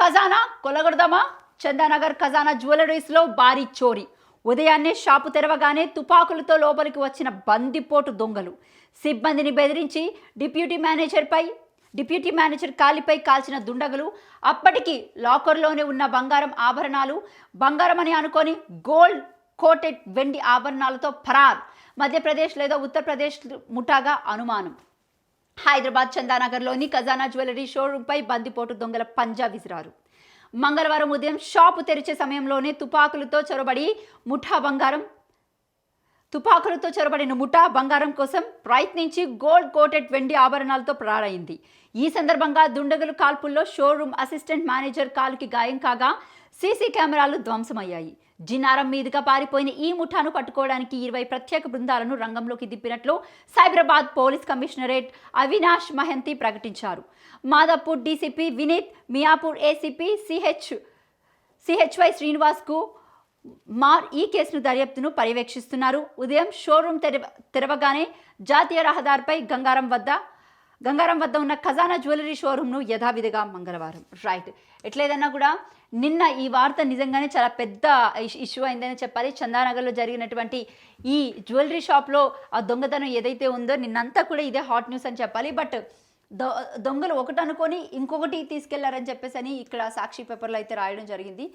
ఖజానా కొలగొడదామా? చందానగర్ ఖజానా జ్యువెలరీస్లో భారీ చోరీ. ఉదయాన్నే షాపు తెరవగానే తుపాకులతో లోపలికి వచ్చిన బందిపోటు దొంగలు. సిబ్బందిని బెదిరించి డిప్యూటీ మేనేజర్పై డిప్యూటీ మేనేజర్ కాలిపై కాల్చిన దుండగులు అప్పటికి లాకర్లోనే ఉన్న బంగారం ఆభరణాలు బంగారం అని అనుకొని గోల్డ్ కోటెడ్ వెండి ఆభరణాలతో ఫరార్. మధ్యప్రదేశ్ లేదా ఉత్తరప్రదేశ్ ముఠాగా అనుమానం. హైదరాబాద్ చందానగర్లోని ఖజానా జ్యువెలరీ షోరూంపై బందిపోటు దొంగల పంజా విసిరారు. మంగళవారం ఉదయం షాపు తెరిచే సమయంలోనే తుపాకులతో చొరబడి ముఠా బంగారం తుపాకులతో చొరబడిన ముఠా బంగారం కోసం ప్రయత్నించి గోల్డ్ కోటెడ్ వెండి ఆభరణాలతో ప్రారైంది. ఈ సందర్భంగా దుండగులు కాల్పుల్లో షోరూమ్ అసిస్టెంట్ మేనేజర్ కాలుకి గాయం కాగా సీసీ కెమెరాలు ధ్వంసమయ్యాయి. జిన్నారం మీదుగా పారిపోయిన ఈ ముఠాను పట్టుకోవడానికి ఇరవై ప్రత్యేక బృందాలను రంగంలోకి దిప్పినట్లు సైబరాబాద్ పోలీస్ కమిషనరేట్ అవినాష్ మహంతి ప్రకటించారు. Madhapur DCP Vineet Miyapur ACP CH సిహెచ్వై శ్రీనివాస్కు మార్ ఈ కేసును దర్యాప్తును పర్యవేక్షిస్తున్నారు. ఉదయం షోరూం తెరవ తెరవగానే జాతీయ రహదారిపై గంగారం వద్ద గంగారం వద్ద ఉన్న ఖజానా జ్యువెలరీ షోరూమ్ను యథావిధిగా మంగళవారం. రైట్. ఎట్లేదన్నా కూడా నిన్న ఈ వార్త నిజంగానే చాలా పెద్ద ఇష్యూ అయిందని చెప్పాలి. చందానగర్లో జరిగినటువంటి ఈ జ్యువెలరీ షాప్లో ఆ దొంగతనం ఏదైతే ఉందో నిన్నంతా కూడా ఇదే హాట్ న్యూస్ అని చెప్పాలి. బట్ దొ దొంగలు ఒకటి అనుకొని ఇంకొకటి తీసుకెళ్ళారని చెప్పేసి అని ఇక్కడ సాక్షి పేపర్లో అయితే రాయడం జరిగింది.